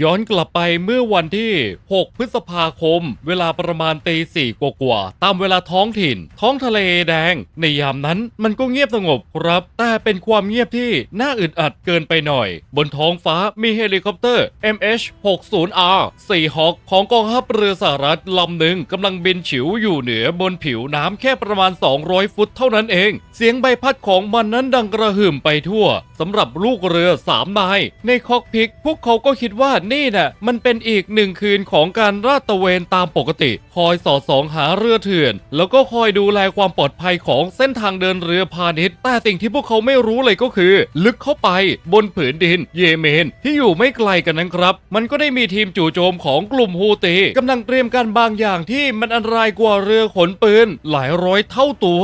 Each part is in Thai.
ย้อนกลับไปเมื่อวันที่ 6 พฤษภาคม เวลาประมาณตีสี่กว่าๆตามเวลาท้องถิ่น ท้องทะเลแดง ในยามนั้นมันก็เงียบสงบครับ แต่เป็นความเงียบที่น่าอึดอัดเกินไปหน่อย บนท้องฟ้ามีเฮลิคอปเตอร์ MH-60R 4 Hawk ของกองทัพเรือสหรัฐลำหนึ่งกำลังบินฉิวอยู่เหนือบนผิวน้ำแค่ประมาณ 200 ฟุตเท่านั้นเอง เสียงใบพัดของมันนั้นดังกระหึ่มไปทั่วสำหรับลูกเรือสามนายในคอกพิก พวกเขาก็คิดว่านี่น่ะมันเป็นอีกหนึ่งคืนของการราดตระเวนตามปกติ คอยสอดส่องหาเรือเถื่อน แล้วก็คอยดูแลความปลอดภัยของเส้นทางเดินเรือพาณิชย์ แต่สิ่งที่พวกเขาไม่รู้เลยก็คือ ลึกเข้าไปบนผืนดิน เยเมน ที่อยู่ไม่ไกลกันนั้นครับ มันก็ได้มีทีมจู่โจมของกลุ่มฮูตีกำลังเตรียมการบางอย่างที่มันอันตรายกว่าเรือขนปืนหลายร้อยเท่าตัว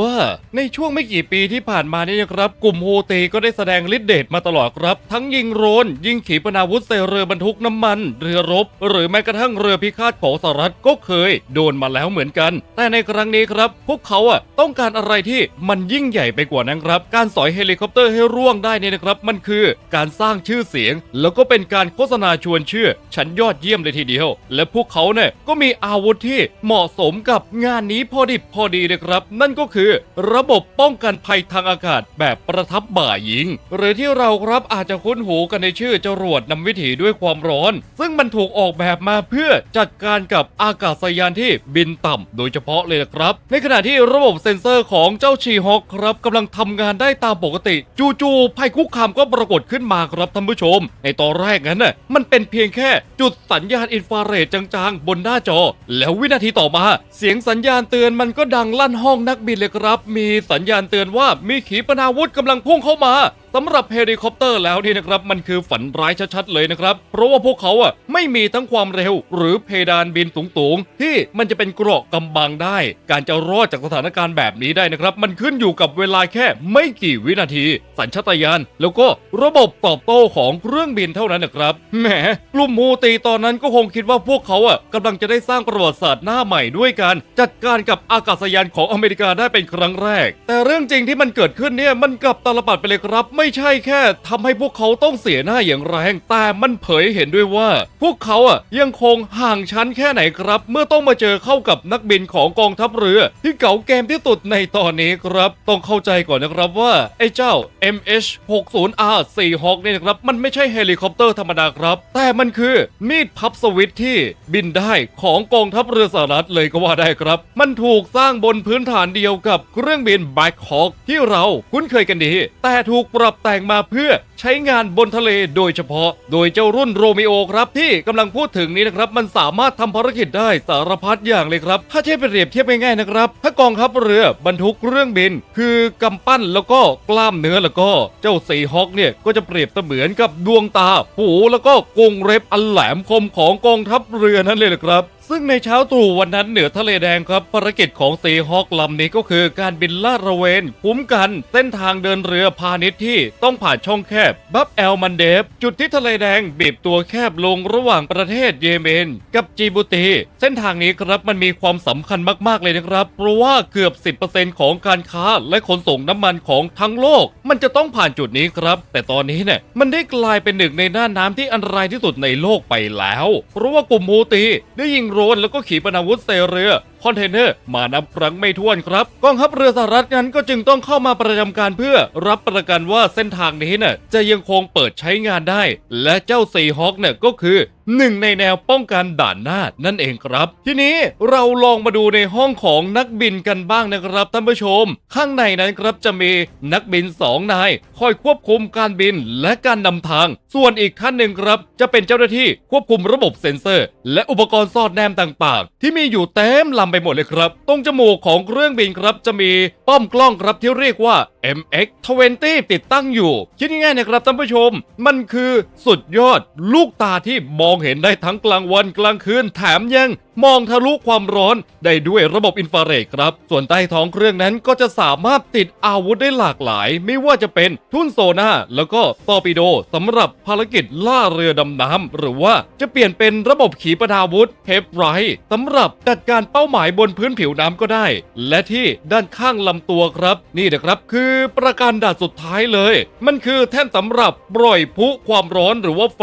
ในช่วงไม่กี่ปีที่ผ่านมานี่นะครับ กลุ่มฮูตีก็ได้แสดงฤทธิ์เดชมาตลอดครับ ทั้งยิงโรนยิงขีปนาวุธใส่เรือบรรทุกน้ำมัน เรือรบ หรือแม้กระทั่งเรือพิฆาตของสหรัฐก็เคยโดนมาแล้วเหมือนกัน แต่ในครั้งนี้ครับ พวกเขาอะต้องการอะไรที่มันยิ่งใหญ่ไปกว่านั้นครับ การสอยเฮลิคอปเตอร์ให้ร่วงได้เนี่ยนะครับ มันคือการสร้างชื่อเสียง แล้วก็เป็นการโฆษณาชวนเชื่อฉันยอดเยี่ยมเลยทีเดียว และพวกเขาเนี่ยก็มีอาวุธที่เหมาะสมกับงานนี้พอดิบพอดีเลยครับ นั่นก็คือระบบป้องกันภัยทางอากาศแบบประทับบ่ายิง หรือที่เราครับอาจจะคุ้นหูกันในชื่อจรวดนำวิถีด้วยความร้อน ซึ่งมันถูกออกแบบมาเพื่อจัดการกับอากาศยานที่บินต่ำโดยเฉพาะเลยนะครับ ในขณะที่ระบบเซ็นเซอร์ของเจ้าชีฮอคครับกำลังทำงานได้ตามปกติ จู่ๆภัยคุกคามก็ปรากฏขึ้นมาครับท่านผู้ชม ในตอนแรกนั้นน่ะมันเป็นเพียงแค่จุดสัญญาณอินฟราเรดจางๆ บนหน้าจอ แล้ววินาทีต่อมา เสียงสัญญาณเตือนมันก็ดังลั่นห้องนักบินเลยครับ มีสัญญาณเตือนว่ามีขีปนาวุธกำลังพุ่งเข้ามา สำหรับเฮลิคอปเตอร์แล้วนี่นะครับมันคือฝันร้ายชัดๆเลยนะครับ เพราะว่าพวกเขาอะไม่มีทั้งความเร็ว หรือเพดานบินสูงๆ ที่มันจะเป็นเกราะกำบังได้ การจะรอดจากสถานการณ์แบบนี้ได้นะครับ มันขึ้นอยู่กับเวลาแค่ไม่กี่วินาที สัญชาตญาณแล้วก็ระบบตอบโต้ของเครื่องบินเท่านั้นนะครับแหมกลุ่มมูตีตอนนั้นก็คงคิดว่าพวกเขาอะกำลังจะได้สร้างประวัติศาสตร์หน้าใหม่ด้วยการจัดการกับอากาศยานของอเมริกาได้เป็นครั้งแรก แต่เรื่องจริงที่มันเกิดขึ้นเนี่ยมันกลับตาลปัดไปเลยครับไม่ใช่แค่ทำให้พวกเขาต้องเสียหน้าอย่างแรงแต่มันเผยเห็นด้วยว่า พวกเขาอะยังคงห่างชั้นแค่ไหนครับ เมื่อต้องมาเจอเข้ากับนักบินของกองทัพเรือ ที่เก่าเกมที่สุดในตอนนี้ครับ ต้องเข้าใจก่อนนะครับว่า ไอ้เจ้า MH60R 4 Hawk เนี่ยนะครับ มันไม่ใช่เฮลิคอปเตอร์ธรรมดาครับ แต่มันคือมีดพับสวิตที่บินได้ของกองทัพเรือสหรัฐเลยก็ว่าได้ครับ มันถูกสร้างบนพื้นฐานเดียวกับเครื่องบิน Black Hawk ที่เราคุ้นเคยกันดี แต่ถูกปรับแต่งมาเพื่อ ใช้งานบนทะเลโดยเฉพาะ โดยเจ้ารุ่นโรมิโอครับที่กำลังพูดถึงนี้นะครับ มันสามารถทำภารกิจได้สารพัดอย่างเลยครับ ถ้าเทียบเปรียบเทียบง่ายๆนะครับ ถ้ากองทัพเรือบรรทุกเครื่องบิน คือกำปั้นแล้วก็กล้ามเนื้อแล้วก็เจ้าสีฮอคเนี่ยก็จะเปรียบเสมือนกับดวงตา หูแล้วก็กรงเล็บอันแหลมคมของกองทัพเรือนั่นเลยนะครับซึ่งในเช้าตรู่วันนั้นเหนือทะเลแดงครับภารกิจของซีฮอคลำนี้ก็คือการบินลาดระเวนคุ้มกันเส้นทางเดินเรือพาณิชย์ที่ต้องผ่านช่องแคบบับแอลมันเดฟ จุดที่ทะเลแดงบีบตัวแคบลงระหว่างประเทศเยเมน กับจีบูตี เส้นทางนี้ครับมันมีความสำคัญมากๆเลยนะครับ เพราะว่าเกือบ 10%ของการค้าและขนส่งน้ำมันของทั้งโลก มันจะต้องผ่านจุดนี้ครับ แต่ตอนนี้เนี่ยมันได้กลายเป็นหนึ่งในหน้าน้ำที่อันตรายที่สุดในโลกไปแล้ว เพราะว่ากลุ่มฮูตีได้ยิงโรนแล้วก็ขีปนาวุธใส่เรือคอนเทนเนอร์มานับครั้งไม่ถ้วนครับ กองทัพเรือสหรัฐนั้นก็จึงต้องเข้ามาประจำการเพื่อรับประกันว่าเส้นทางนี้น่ะจะยังคงเปิดใช้งานได้ และเจ้าซีฮอคเนี่ยก็คือ หนึ่งในแนวป้องกันด่านหน้านั่นเองครับ ทีนี้เราลองมาดูในห้องของนักบินกันบ้างนะครับท่านผู้ชม ข้างในนั้นครับจะมีนักบินสองนายคอยควบคุมการบินและการนำทาง ส่วนอีกท่านหนึ่งครับ จะเป็นเจ้าหน้าที่ควบคุมระบบเซ็นเซอร์ และอุปกรณ์สอดแนมต่างๆ ที่มีอยู่เต็มลำไปหมดเลยครับ ตรงจมูกของเครื่องบินครับจะมีป้อมกล้องครับที่เรียกว่า MX20 ติดตั้งอยู่ คิดง่ายๆนะครับท่านผู้ชม มันคือสุดยอดลูกตาที่มองเห็นได้ทั้งกลางวันกลางคืนแถมยังมองทะลุความร้อนได้ด้วยระบบอินฟราเรดครับ ส่วนใต้ท้องเครื่องนั้นก็จะสามารถติดอาวุธได้หลากหลาย ไม่ว่าจะเป็นทุ่นโซน่าแล้วก็ตอร์ปิโดสำหรับภารกิจล่าเรือดำน้ำหรือว่าจะเปลี่ยนเป็นระบบขีปนาวุธเฮปไรสำหรับจัดการเป้าหมายบนพื้นผิวน้ำก็ได้ และที่ด้านข้างลำตัวครับ นี่นะครับคือประการด่านสุดท้ายเลย มันคือแท่นสำหรับปล่อยพุความร้อนหรือว่าไฟ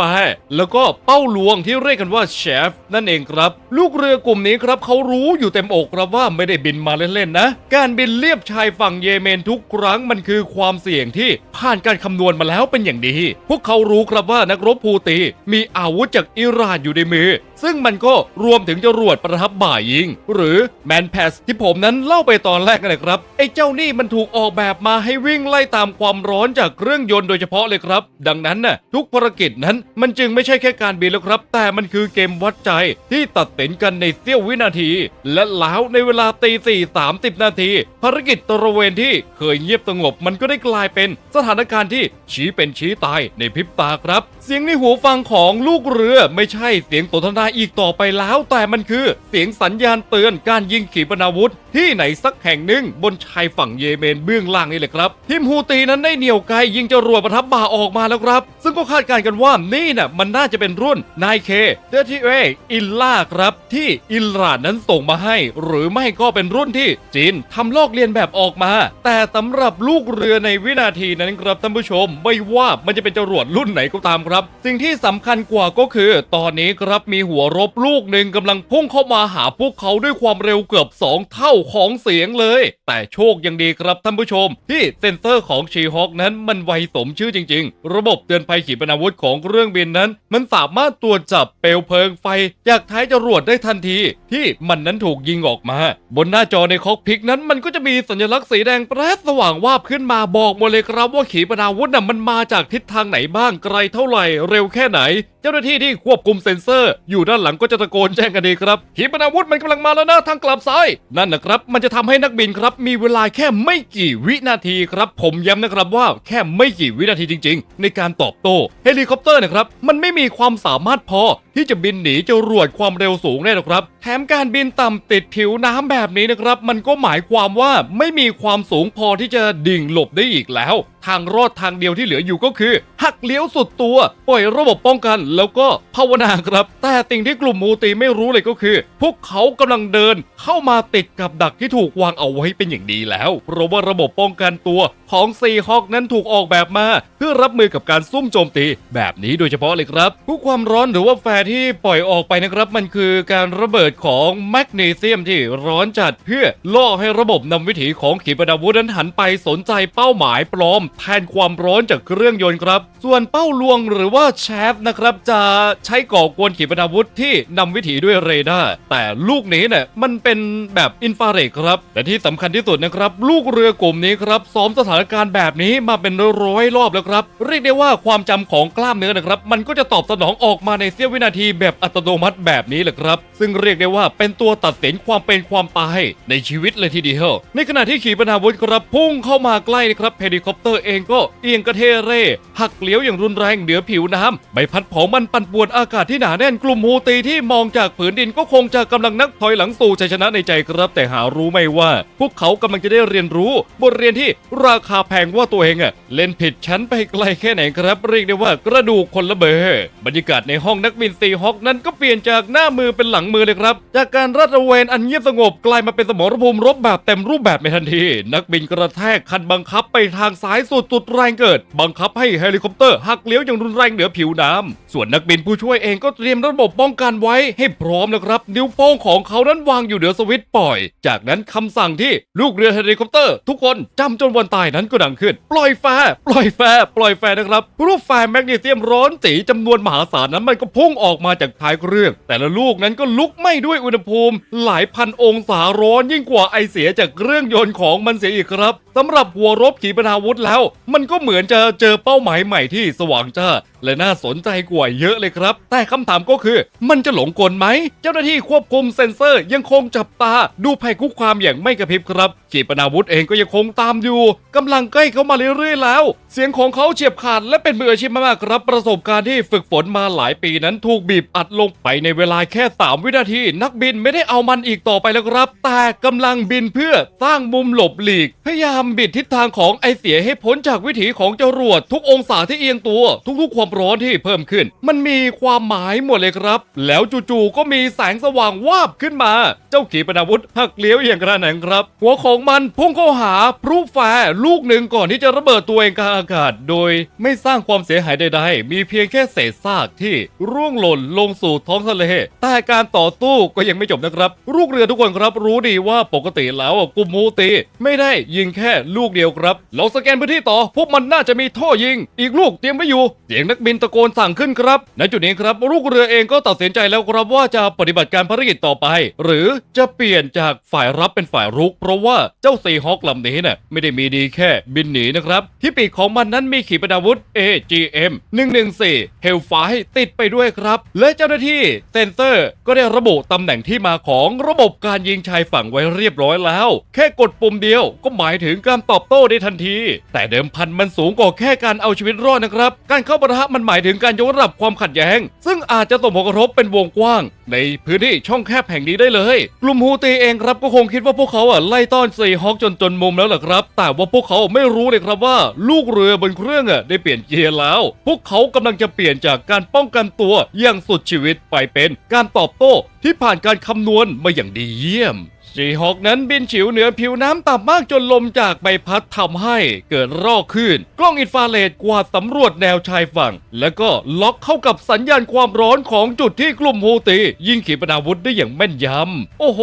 แล้วก็เป้าลวงที่เรียกกันว่าเชฟนั่นเองครับ ลูกเรือกลุ่มนี้ครับเขารู้อยู่เต็มอกครับว่าไม่ได้บินมาเล่นๆนะ การบินเลียบชายฝั่งเยเมนทุกครั้งมันคือความเสี่ยงที่ผ่านการคำนวณมาแล้วเป็นอย่างดี พวกเขารู้ครับว่านักรบฮูตีมีอาวุธจากอิหร่านอยู่ในมือซึ่งมันก็รวมถึงจรวดประทับบ่ายิง หรือแมนแพสที่ผมนั้นเล่าไปตอนแรกกันนะครับ ไอ้เจ้านี่มันถูกออกแบบมาให้วิ่งไล่ตามความร้อนจากเครื่องยนต์โดยเฉพาะเลยครับ ดังนั้นน่ะทุกภารกิจนั้นมันจึงไม่ใช่แค่การบินแล้วครับ แต่มันคือเกมวัดใจที่ตัดสินกันในเสี้ยววินาที และแล้วในเวลาตีสี่สามสิบนาทีภารกิจตระเวนที่เคยเงียบสงบมันก็ได้กลายเป็นสถานการณ์ที่ชี้เป็นชี้ตายในพริบตาครับ เสียงในหูฟังของลูกเรือไม่ใช่เสียงสนทนาอีกต่อไปแล้วแต่มันคือ เสียงสัญญาณเตือนการยิงขีปนาวุธ ที่ไหนสักแห่งหนึ่งบนชายฝั่งเยเมนเบื้องล่างนี่แหละครับ ทีมฮูตีนั้นได้เหนี่ยวไกยิงจรวดประทับบ่าออกมาแล้วครับ ซึ่งก็คาดการณ์กันว่านี่น่ะมันน่าจะเป็นรุ่นนายเคเดทีเออิลล่าครับ ที่อิลรานนั้นส่งมาให้ หรือไม่ก็เป็นรุ่นที่จีนทำลอกเลียนแบบออกมา แต่สำหรับลูกเรือในวินาทีนั้นครับท่านผู้ชม ไม่ว่ามันจะเป็นจรวดรุ่นไหนก็ตามครับ สิ่งที่สำคัญกว่าก็คือ ตอนนี้ครับมีหัวรบลูกหนึ่งกำลังพุ่งเข้ามาหาพวกเขาด้วยความเร็วเกือบ 2 เท่าของเสียงเลย แต่โชคยังดีครับท่านผู้ชม ที่เซ็นเซอร์ของชีฮอคนั้นมันไวสมชื่อจริง ๆ ระบบเตือนภัยขีปนาวุธของเครื่องบินนั้น มันสามารถตรวจจับเปลวเพลิงไฟ จากท้ายจรวดได้ทันที ที่มันนั้นถูกยิงออกมา บนหน้าจอในคอกพิกนั้นมันก็จะมีสัญลักษณ์สีแดงแปรดสว่างวาบขึ้นมาบอกหมดเลยครับว่าขีปนาวุธน่ะมันมาจากทิศทางไหนบ้างไกลเท่าไหร่เร็วแค่ไหน จ้าหน้าที่ที่ควบคุมเซ็นเซอร์ อยู่ด้านหลังก็จะตะโกนแจ้งกันดีครับขีปนาวุธมันกำลังมาแล้วนะทางกลับซ้ายนั่นนะครับ มันจะทำให้นักบินครับ มีเวลาแค่ไม่กี่วินาทีครับ ผมย้ำนะครับว่าแค่ไม่กี่วินาทีจริง ๆ ในการตอบโต้เฮลิคอปเตอร์นะครับมันไม่มีความสามารถพอที่จะบินหนีจรวดความเร็วสูงได้หรอกครับ แถมการบินต่ำติดผิวน้ำแบบนี้นะครับ มันก็หมายความว่าไม่มีความสูงพอที่จะดิ่งหลบได้อีกแล้ว ทางรอดทางเดียวที่เหลืออยู่ก็คือ หักเลี้ยวสุดตัว ปล่อยระบบป้องกันแล้วก็ภาวนาครับ แต่สิ่งที่กลุ่มมูตีไม่รู้เลยก็คือ พวกเขากำลังเดินเข้ามาติดกับดักที่ถูกวางเอาไว้เป็นอย่างดีแล้วเพราะว่าระบบป้องกันตัวของซีฮอคนั้นถูกออกแบบมา เพื่อรับมือกับการซุ่มโจมตี แบบนี้โดยเฉพาะเลยครับผู้ความร้อนหรือว่าแฟร์ที่ปล่อยออกไปนะครับ มันคือการระเบิดของแมกนีเซียมที่ร้อนจัดเพื่อล่อให้ระบบนำวิถีของขีปนาวุธนั้นหันไปสนใจเป้าหมายปลอม แทนความร้อนจากเครื่องยนต์ครับ ส่วนเป้าลวงหรือว่าแชฟนะครับจะใช้ก่อกวนขีปนาวุธที่นำวิถีด้วยเรดาร์แต่ลูกนี้เนี่ยมันเป็นแบบอินฟราเรดครับแต่ที่สำคัญที่สุดนะครับ ลูกเรือกลุ่มนี้ครับซ้อมสถานการณ์แบบนี้มาเป็นร้อยรอบแล้วครับ เรียกได้ว่าความจำของกล้ามเนื้อนะครับ มันก็จะตอบสนองออกมาในเสี้ยววินาทีแบบอัตโนมัติแบบนี้แหละครับ ซึ่งเรียกได้ว่าเป็นตัวตัดสินความเป็นความตายในชีวิตเลยทีเดียวในขณะที่ขี่ปนาวุธครับพุ่งเข้ามาใกล้นะครับเฮลิคอปเตอร์เองก็เอียงกระเทเร่หักเลี้ยวอย่างรุนแรงเหนือผิวน้ำใบพัดเผามันปั่นป่วนอากาศที่หนาแน่นกลุ่มฮูตีที่มองจากผืนดินก็คงจะกำลังนักถอยหลังสู่ชัยชนะในใจครับ แต่หารู้ไม่ว่า พวกเขากำลังจะได้เรียนรู้บทเรียนที่ราคคาแพงว่าตัวเองอะเล่นผิดชั้นไปไกลแค่ไหนครับเรียกได้ว่ากระดูกคนละเบอบรรยากาศในห้องนักบินซีฮอคนั้นก็เปลี่ยนจากหน้ามือเป็นหลังมือเลยครับ จากการรัดระเวนอันเงียบสงบกลายมาเป็นสมรภูมิรบแบบเต็มรูปแบบในทันที นักบินกระแทกคันบังคับไปทางซ้ายสุดสุดแรงเกิด บังคับให้เฮลิคอปเตอร์หักเลี้ยวอย่างรุนแรงเหนือผิวน้ำส่วนนักบินผู้ช่วยเองก็เตรียมระบบป้องกันไว้ให้พร้อมนะครับ นิ้วโป้งของเขานั้นวางอยู่เหนือสวิตช์ปล่อย จากนั้นคำสั่งที่ลูกเรือเฮลิคอปเตอร์ ทุกคนจำจนวันตายนั้นก็ดังขึ้น ปล่อยแฟร์ปล่อยแฟร์ปล่อยแฟร์นะครับรูปแฟร์แมกนีเซียมร้อนจีจำนวนมหาศาลนั้นมันก็พุ่งออกมาจากท้ายเครื่อง แต่ละลูกนั้นก็ลุกไหม้ด้วยอุณหภูมิ หลายพันองศาร้อนยิ่งกว่าไอเสียจากเครื่องยนต์ของมันเสียอีกครับสำหรับหัวรบขีปนาวุธแล้ว มันก็เหมือนจะเจอเป้าหมายใหม่ที่สว่างจ้า และน่าสนใจกว่าเยอะเลยครับ แต่คำถามก็คือ มันจะหลงกลไหม เจ้าหน้าที่ควบคุมเซ็นเซอร์ยังคงจับตา ดูภัยคุกความอย่างไม่กระพริบครับขีปนาวุธเองก็ยังคงตามอยู่กำลังใกล้เข้ามาเรื่อยๆแล้ว เสียงของเขาเฉียบขาดและเป็นมืออาชีพมากๆครับ ประสบการณ์ที่ฝึกฝนมาหลายปีนั้นถูกบีบอัดลงไปในเวลาแค่ 3 วินาที นักบินไม่ได้เอามันอีกต่อไปแล้วครับ แต่กำลังบินเพื่อสร้างมุมหลบหลีก พยายามบิดทิศทางของไอเสียให้พ้นจากวิถีของจรวดทุกองศาที่เอียงตัว ทุกๆความร้อนที่เพิ่มขึ้น มันมีความหมายหมดเลยครับ แล้วจู่ๆก็มีแสงสว่างวาบขึ้นมา จ้าขีปนาวุธหักเลี้ยวอย่างกระหนังครับ หัวของมันพุ่งเข้าหาพลุแฟร์ลูกหนึ่งก่อนที่จะระเบิดตัวเองกลางอากาศ โดยไม่สร้างความเสียหายใดๆ มีเพียงแค่เศษซากที่ร่วงหล่นลงสู่ท้องทะเล แต่การต่อสู้ก็ยังไม่จบนะครับ ลูกเรือทุกคนครับ รู้ดีว่าปกติแล้วกลุ่มมูตี ไม่ได้ยิงแค่ลูกเดียวครับเราสแกนพื้นที่ต่อ พวกมันน่าจะมีท่อยิง อีกลูกเตรียมไว้อยู่ เสียงนักบินตะโกนสั่งขึ้นครับ ณจุดนี้ครับลูกเรือเองก็ตัดสินใจแล้วครับว่าจะปฏิบัติการภารกิจต่อไป หรือจะเปลี่ยนจากฝ่ายรับเป็นฝ่ายรุก เพราะว่าเจ้าซีฮอคลำนี้น่ะไม่ได้มีดีแค่บินหนีนะครับ ที่ปีกของมันนั้นมีขีปนาวุธ AGM 114 Hellfire ติดไปด้วยครับ และเจ้าหน้าที่เซนเซอร์ก็ได้ระบุตำแหน่งที่มาของระบบการยิงชายฝั่งไว้เรียบร้อยแล้ว แค่กดปุ่มเดียวก็หมายถึงการตอบโต้ได้ทันที แต่เดิมพันมันสูงกว่าแค่การเอาชีวิตรอดนะครับ การเข้าปะทะมันหมายถึงการยกระดับความขัดแย้ง ซึ่งอาจจะส่งผลกระทบเป็นวงกว้าง ในพื้นที่ช่องแคบแห่งนี้ได้เลยกลุ่มฮูตีเองครับก็คงคิดว่าพวกเขาอะไล่ต้อนซีฮอคจนจนมุมแล้วแหละครับ แต่ว่าพวกเขาไม่รู้เลยครับว่า ลูกเรือบนเครื่องอะได้เปลี่ยนเกียร์แล้ว พวกเขากำลังจะเปลี่ยนจากการป้องกันตัวอย่างสุดชีวิตไปเป็นการตอบโต้ที่ผ่านการคำนวณมาอย่างดีเยี่ยม ซีฮอคนั้นบินฉิวเหนือผิวน้ำต่ำมากจนลมจากใบพัดทำให้เกิดรอกขึ้น กล้องอินฟราเรดกวาดสำรวจแนวชายฝั่ง แล้วก็ล็อกเข้ากับสัญญาณความร้อนของจุดที่กลุ่มฮูตี ยิงขีปนาวุธได้อย่างแม่นยำ โอ้โห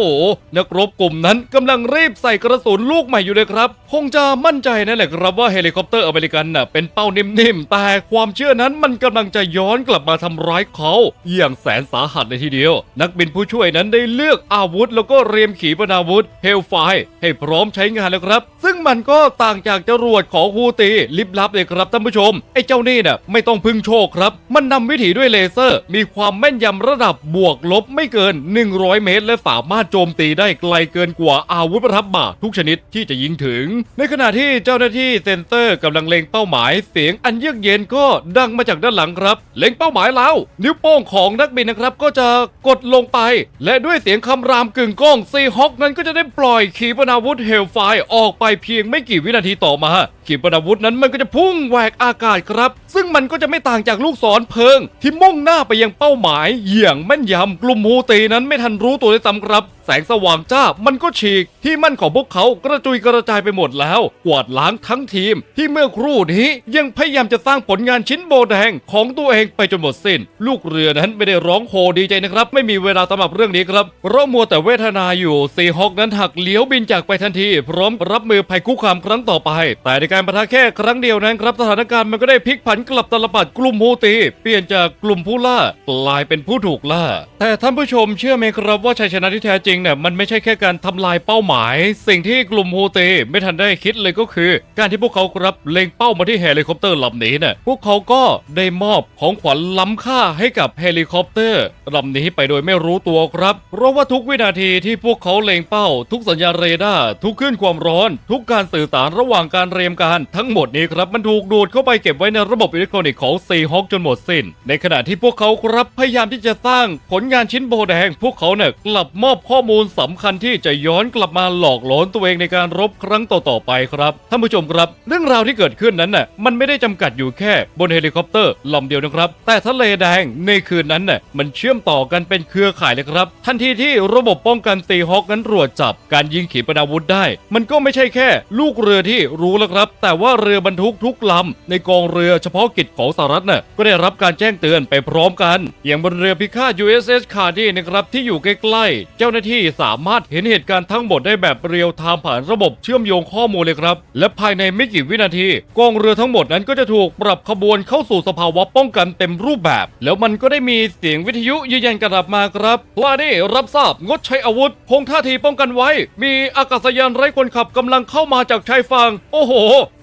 นักรบกลุ่มนั้นกำลังรีบใส่กระสุนลูกใหม่อยู่เลยครับ คงจะมั่นใจนั่นแหละครับว่าเฮลิคอปเตอร์อเมริกันน่ะเป็นเป้านิ่มๆ แต่ความเชื่อนั้นมันกำลังจะย้อนกลับมาทำร้ายเขา อย่างแสนสาหัสเลยทีเดียว นักบินผู้ช่วยนั้นได้เลือกอาวุธแล้วก็เรียมขีปนาวุธเฮลไฟให้พร้อมใช้งานแล้วครับ ซึ่งมันก็ต่างจากจรวดของฮูตีลิบลับเลยครับท่านผู้ชม ไอ้เจ้านี่น่ะไม่ต้องพึ่งโชคครับ มันนำวิถีด้วยเลเซอร์ มีความแม่นยำระดับบวกลบไม่เกิน 100 เมตร และสามารถโจมตีได้ไกลเกินกว่าอาวุธประทับบ่าทุกชนิดที่จะยิงถึง ในขณะที่เจ้าหน้าที่เซนเซอร์กำลังเล็งเป้าหมายเสียงอันเยือกเย็นก็ดังมาจากด้านหลังครับ เล็งเป้าหมายแล้วนิ้วโป้งของนักบินนะครับก็จะกดลงไป และด้วยเสียงคำรามกึ่งก้องซีฮอคนั้นก็จะได้ปล่อยขีปนาวุธเฮลไฟออกไปเพียงไม่กี่วินาทีต่อมาขีปนาวุธนั้นมันก็จะพุ่งแหวกอากาศครับ ซึ่งมันก็จะไม่ต่างจากลูกศรเพลิง ที่มุ่งหน้าไปยังเป้าหมาย อย่างแม่นยำกลุ่มฮูตีนั้นไม่ทันรู้ตัวด้วยซ้ำครับ แสงสว่างจ้ามันก็ฉีก ที่มั่นของพวกเขากระจุยกระจายไปหมดแล้ว กวาดล้างทั้งทีม ที่เมื่อครู่นี้ยังพยายามจะสร้างผลงานชิ้นโบแดงของตัวเองไปจนหมดสิ้น ลูกเรือนั้นไม่ได้ร้องโฮดีใจนะครับ ไม่มีเวลาสำหรับเรื่องนี้ครับเพราะมัวแต่เวทนาอยู่ซีฮอคนั้นหักเลี้ยวบินจากไปทันที พร้อมรับมือภัยคุกคามครั้งต่อไป แต่ในการประทะแค่ครั้งเดียวนั้นครับสถานการณ์มันก็ได้พลิกผันกลับตลปัดกลุ่มฮูตี เปลี่ยนจากกลุ่มผู้ล่ากลายเป็นผู้ถูกล่า แต่ท่านผู้ชมเชื่อไหมครับว่าชัยชนะที่แท้จริงเนี่ยมันไม่ใช่แค่การทำลายเป้าหมาย สิ่งที่กลุ่มฮูตีไม่ทันได้คิดเลยก็คือ การที่พวกเขาครับเล็งเป้ามาที่เฮลิคอปเตอร์ลำนี้เนี่ยพวกเขาก็ได้มอบของขวัญล้ำค่าให้กับเฮลิคอปเตอร์ลำนี้ไปโดยไม่รู้ตัวครับเพราะว่าทุกวินาทีที่พวกเขาเล็งเป้า ทุกสัญญาณเรดาร์ทุกคลื่นความร้อน ทุกการสื่อสารระหว่างการเรียมกันารทั้งหมดนี้ครับมันถูกดูดเข้าไปเก็บไว้ในระบบอิเล็กทรอนิกส์ของซีฮอคจนหมดสิ้น ในขณะที่พวกเขาครับพยายามที่จะสร้างผลงานชิ้นโบแดง พวกเขาเนี่ยกลับมอบข้อมูลสำคัญที่จะย้อนกลับมาหลอกหลอนตัวเองในการรบครั้งต่อๆไปครับท่านผู้ชมครับ เรื่องราวที่เกิดขึ้นนั้นน่ะมันไม่ได้จำกัดอยู่แค่บนเฮลิคอปเตอร์ลำเดียวนะครับ แต่ทะเลแดงในคืนนั้นน่ะมันเชื่อมต่อกันเป็นเครือข่ายเลยครับ ทันทีที่ระบบป้องกันตีฮอคนั้นตรวจจับการยิงขีปนาวุธได้ มันก็ไม่ใช่แค่ ลูกเรือที่รู้แล้วครับแต่ว่าเรือบรรทุกทุกลำในกองเรือเฉพาะกิจของสหรัฐน่ะก็ได้รับการแจ้งเตือนไปพร้อมกัน อย่างบนเรือพิฆาต USS Cardi นะครับที่อยู่ใกล้ๆ เจ้าหน้าที่สามารถเห็นเหตุการณ์ทั้งหมดได้แบบเรียลไทม์ผ่านระบบเชื่อมโยงข้อมูลเลยครับ และภายในไม่กี่วินาที กองเรือทั้งหมดนั้นก็จะถูกปรับขบวนเข้าสู่สภาวะป้องกันเต็มรูปแบบ แล้วมันก็ได้มีเสียงวิทยุยืนยันกลับมาครับว่านี่รับทราบงดใช้อาวุธ คงท่าทีป้องกันไว้ มีอากาศยานไร้คนขับกำลังเข้ามาจากชายฝั่งโอ้โห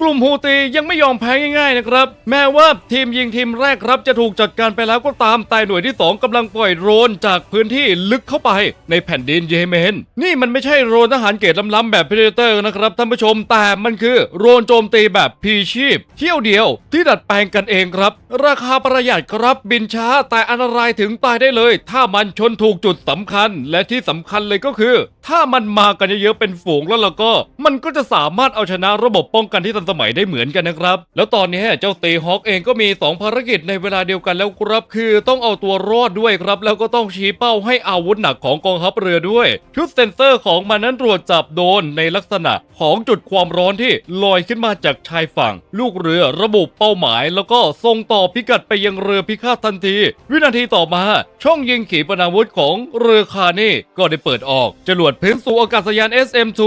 กลุ่มฮูตียังไม่ยอมแพ้ง่ายๆนะครับ แม้ว่าทีมยิงทีมแรกครับจะถูกจัดการไปแล้วก็ตามแต่หน่วยที่ 2กำลังปล่อยโดรนจากพื้นที่ลึกเข้าไปในแผ่นดินเยเมน นี่มันไม่ใช่โดรนทหารเกรดล้ำๆแบบพ r เ d เตอร์นะครับท่านผู้ชมแต่มันคือโดรนโจมตีแบบพีชีพ เที่ยวเดียวที่ดัดแปลงกันเองครับ ราคาประหยัดครับบินช้าแต่อันตรายถึงตายได้เลย ถ้ามันชนถูกจุดสำคัญ และที่สำคัญเลยก็คือ ถ้ามันมากันเยอะๆเป็นฝูงแล้วล่ะก็ มันก็จะสามารถเอาชนะระบบป้องกันที่ทันสมัยได้เหมือนกันนะครับ แล้วตอนนี้เจ้าเตฮอฮอคเองก็มี 2 ภารกิจในเวลาเดียวกันแล้วครับคือต้องเอาตัวรอดด้วยครับ แล้วก็ต้องชี้เป้าให้อาวุธหนักของกองทัพเรือด้วย ชุดเซ็นเซอร์ของมันนั้นตรวจจับโดนในลักษณะของจุดความร้อนที่ลอยขึ้นมาจากชายฝั่ง ลูกเรือระบุเป้าหมาย แล้วก็ส่งต่อพิกัดไปยังเรือพิฆาตทันที วินาทีต่อมาช่องยิงขีปนาวุธของเรือคานี่ก็ได้เปิดออกจรวดพื้นสู่อากาศยาน SM2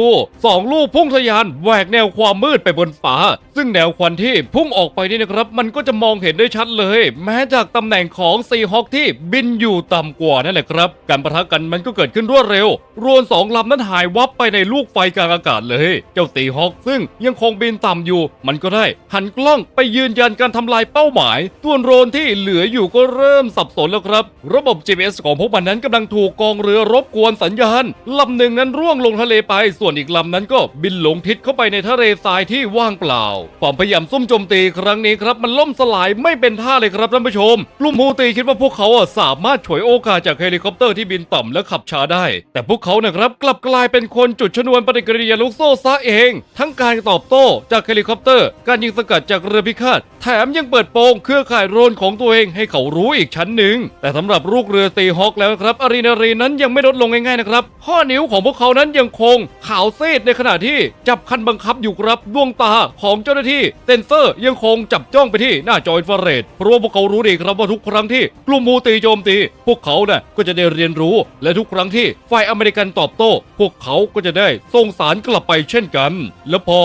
สองลูกพุ่งทะยานแหวกแนวความมืดไปบนฟ้า ซึ่งแนวควันที่พุ่งออกไปนี่นะครับ มันก็จะมองเห็นได้ชัดเลย แม้จากตำแหน่งของซีฮอคที่บินอยู่ต่ำกว่านั่นแหละครับ การประทะกันมันก็เกิดขึ้นรวดเร็ว รวนสองลำนั้นหายวับไปในลูกไฟกลางอากาศเลย เจ้าซีฮอคซึ่งยังคงบินต่ำอยู่ มันก็ได้หันกล้องไปยืนยันการทำลายเป้าหมายตัวโรนที่เหลืออยู่ก็เริ่มสับสนแล้วครับ ระบบ GPS ของพวกมันนั้นกำลังถูกกองเรือรบกวนสัญญาณลำหนึ่งนั้นร่วงลงทะเลไป ส่วนอีกลำนั้นก็บินหลงทิศเข้าไปในทะเลทรายที่ว่างเปล่า ความพยายามซุ่มโจมตีครั้งนี้ครับมันล่มสลายไม่เป็นท่าเลยครับท่านผู้ชม กลุ่มฮูตีคิดว่าพวกเขาอะสามารถฉวยโอกาสจากเฮลิคอปเตอร์ที่บินต่ำและขับช้าได้ แต่พวกเขานะครับกลับกลายเป็นคนจุดชนวนปฏิกิริยาลูกโซ่ซะเอง ทั้งการตอบโต้จากเฮลิคอปเตอร์ การยิงสกัดจากเรือพิฆาตแถมยังเปิดโปงเครือข่ายโรนของตัวเองให้เขารู้อีกชั้นหนึ่ง แต่สำหรับลูกเรือตีฮอคแล้วนะครับอารีนารีนั้นยังไม่ลดลงง่ายๆนะครับข้อนิ้วของพวกเขานั้นยังคงขาวซีดในขณะที่จับคันบังคับอยู่ครับดวงตาของเจ้าหน้าที่เซนเซอร์ยังคงจับจ้องไปที่หน้าจออินฟราเรดเพราะว่าพวกเขารู้ดีครับว่าทุกครั้งที่กลุ่มมูตีโจมตี พวกเขาน่ะก็จะได้เรียนรู้และทุกครั้งที่ฝ่ายอเมริกันตอบโต้ พวกเขาก็จะได้ส่งสารกลับไปเช่นกัน แล้วพอ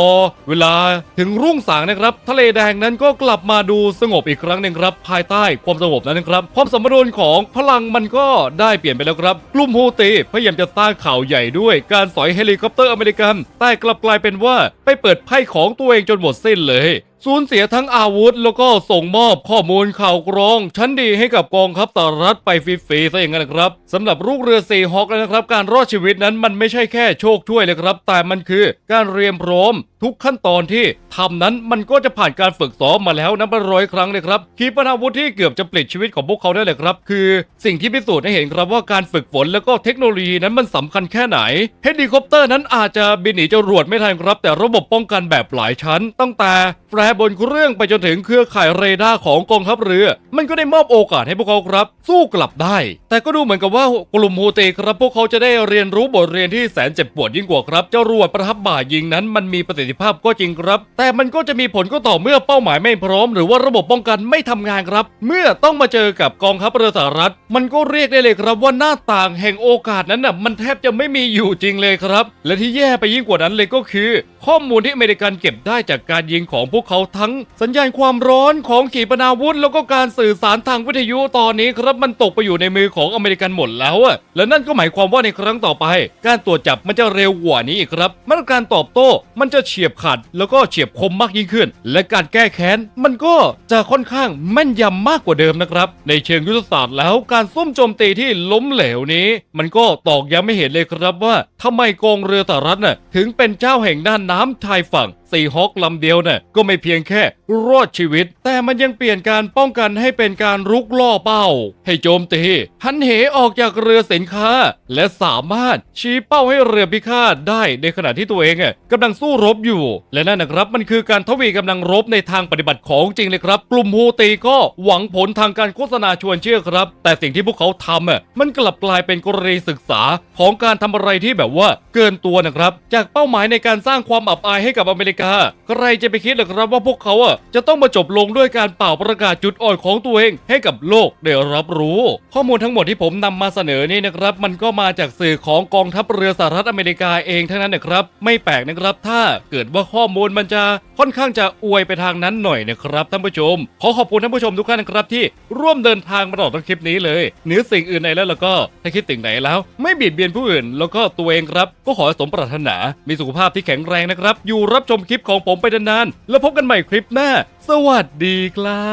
เวลาถึงรุ่งสางนะครับ ทะเลแดงนั้นก็กลับมาดูสงบอีกครั้งหนึ่งครับ ภายใต้ความสงบนั้นนะครับความสมดุลของพลังมันก็ได้เปลี่ยนไปแล้วครับ กลุ่มฮูตีพยายามจะสร้างข่าวใหญ่ด้วย การสอยเฮลิคอปเตอร์อเมริกัน แต่กลับกลายเป็นว่าไปเปิดไพ่ของตัวเองจนหมดสิ้นเลย สูญเสียทั้งอาวุธแล้วก็ส่งมอบข้อมูลข่าวกรอง ชั้นดีให้กับกองทัพสหรัฐไปฟรีๆซะอย่างนั้นนะครับสำหรับลูกเรือซีฮอคแล้วนะครับ การรอดชีวิตนั้นมันไม่ใช่แค่โชคช่วยเลยครับ แต่มันคือการเรียมพร้อม ทุกขั้นตอนที่ทำนั้นมันก็จะผ่านการฝึกซ้อมมาแล้วนับร้อยครั้งเลยครับขีปนาวุธที่เกือบจะปลิดชีวิตของพวกเขาได้เลยครับ คือสิ่งที่พิสูจน์ให้เห็นครับว่าการฝึกฝนแล้วก็เทคโนโลยีนั้นมันสำคัญแค่ไหนเฮลิคอปเตอร์นั้นอาจจะบินหนีจรวดไม่ทันครับ แต่ระบบป้องกันแบบหลายชั้น ตั้งแต่แฟร์บนเครื่องไปจนถึงเครือข่ายเรดาร์ของกองทัพเรือ มันก็ได้มอบโอกาสให้พวกเขาครับ สู้กลับได้ แต่ก็ดูเหมือนกับว่ากลุ่มฮูตีครับพวกเขาจะได้เรียนรู้บทเรียนที่แสนเจ็บปวดยิ่งกว่าครับจรวดประทับบ่ายิงนั้นมันมีประสิทธิภาพก็จริงครับ แต่มันก็จะมีผลก็ต่อเมื่อเป้าหมายไม่พร้อม หรือว่าระบบป้องกันไม่ทำงานครับ เมื่อต้องมาเจอกับกองทัพเรือสหรัฐ มันก็เรียกได้เลยครับว่าหน้าต่างแห่งโอกาสนั้นน่ะมันแทบจะไม่มีอยู่จริงเลยครับ และที่แย่ไปยิ่งกว่านั้นเลยก็คือ ข้อมูลที่อเมริกันเก็บได้จากการยิงของพวกเขาทั้ง สัญญาณความร้อนของขีปนาวุธ แล้วก็การสื่อสารทางวิทยุตอนนี้ครับมันตกไปอยู่ในมือของอเมริกันหมดแล้วอะและนั่นก็หมายความว่าในครั้งต่อไป การตรวจจับมันจะเร็วกว่านี้อีกครับมาตรการตอบโต้มันจะเฉีฉียบขาดแล้วก็เฉียบคมมากยิ่งขึ้น และการแก้แค้นมันก็จะค่อนข้างแม่นยำมากกว่าเดิมนะครับ ในเชิงยุทธศาสตร์แล้วการซุ่มโจมตีที่ล้มเหลวนี้ มันก็ตอกย้ำไม่เห็นเลยครับว่าทำไมกองเรือสหรัฐน่ะถึงเป็นเจ้าแห่งด้านน้ำชายฝั่ง ซีฮอคลำเดียวน่ะก็ไม่เพียงแค่รอดชีวิต แต่มันยังเปลี่ยนการป้องกันให้เป็นการรุกล่อเป้า ให้โจมตีหันเหออกจากเรือสินค้า และสามารถชี้เป้าให้เรือพิฆาตได้ในขณะที่ตัวเองอะกำลังสู้รบอยู่ และนั่นนะครับมันคือการทวีกำลังรบในทางปฏิบัติของจริงเลยครับ กลุ่มฮูตีก็หวังผลทางการโฆษณาชวนเชื่อครับ แต่สิ่งที่พวกเขาทำอะมันกลับกลายเป็นกรณีศึกษาของการทำอะไรที่แบบว่าเกินตัวนะครับ จากเป้าหมายในการสร้างความอับอายให้กับอเมริกาใครจะไปคิดล่ะครับว่าพวกเขาอะจะต้องมาจบลงด้วยการเป่าประกาศจุดอ่อนของตัวเอง ให้กับโลกได้รับรู้ ข้อมูลทั้งหมดที่ผมนำมาเสนอนี่นะครับ มันก็มาจากสื่อของกองทัพเรือสหรัฐอเมริกาเองทั้งนั้นนะครับ ไม่แปลกนะครับ ถ้าเกิดว่าข้อมูลมันจะค่อนข้างจะอวยไปทางนั้นหน่อยนะครับท่านผู้ชม ขอขอบคุณท่านผู้ชมทุกท่านนะครับที่ร่วมเดินทางมาตลอดทั้งคลิปนี้เลยเหนือสิ่งอื่นใดแล้วแล้วก็ถ้าคิดสิ่งไหนแล้ว ไม่เบียดเบียนผู้อื่น แล้วก็ตัวเองครับ ก็ขอสมปรารถนา มีสุขภาพที่แข็งแรงนะครับ อยู่รับชมคลิปของผมไปนานๆแล้วพบกันใหม่คลิปหน้า สวัสดีครั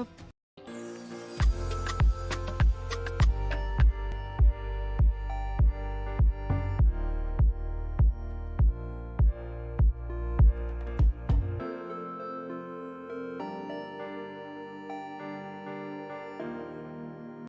บ